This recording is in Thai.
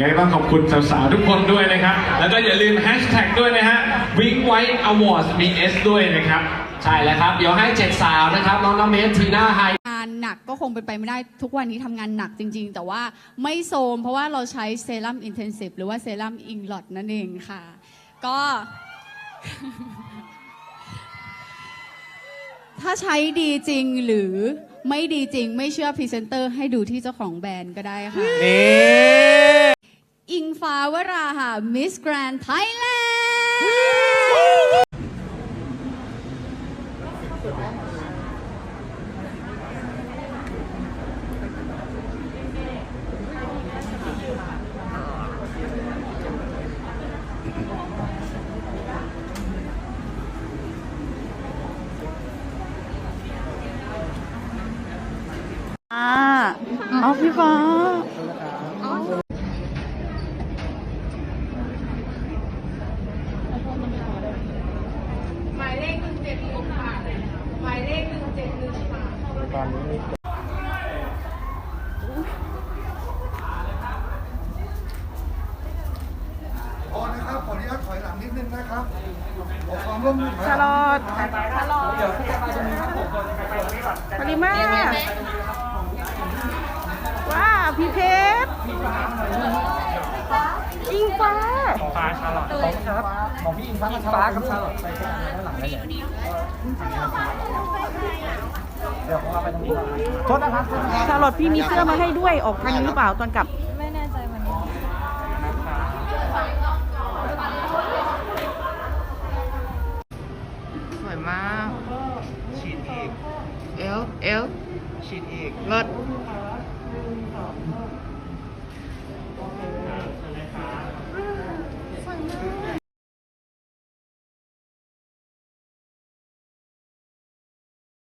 ไงต้องขอบคุณสาวๆทุกคนด้วยนะครับ แล้วก็อย่าลืมแฮชแท็กด้วยนะฮะ Wing White Awards มี S ด้วยนะครับ ใช่แล้วครับ เดี๋ยวให้เจ็ดสาวนะครับน้องน้ำเมสทีน่าไฮงานหนักก็คงเป็นไปไม่ได้ทุกวันนี้ทำงานหนักจริง ๆ แต่ว่าไม่โซมเพราะว่าเราใช้เซรั่มอินเทนซีฟหรือว่าเซรั่มอิงลอดนั่นเองค่ะ ก็ ถ้าใช้ดีจริงหรือไม่ดีจริงไม่เชื่อพรีเซนเตอร์ให้ดูที่เจ้าของแบรนด์ก็ได้ค่ะอิง ฟ้าวราค่ะมิสแกรน n d ไทยแลนด์อ่าเอาพี่ฟ้า หมายเลขหนึ่งเจ็ดหนึ่งค่ะ หมายเลขหนึ่งเจ็ดหนึ่งค่ะ พอนะครับขออนุญาตถอยหลังนิดนึงนะครับขอความร่วมมือถอยหชาลังลอดชาลอดปริมาว้าพี่เพชรอิงฟ้าของฟ้าชาลอตของครับของพี่อิงฟ้ากับฟ้ากับชาลอตไปข้างหลังได้เลย เดนะโทษนะครับโทรัลอตพี่มีเสื้อมาให้ด้วยออกทันหรือเปล่าตอนกลับ ไม่แน่ใจวัมืนกันสวยมากฉีดอีก เอลเอลฉีดอีก เลิศ เ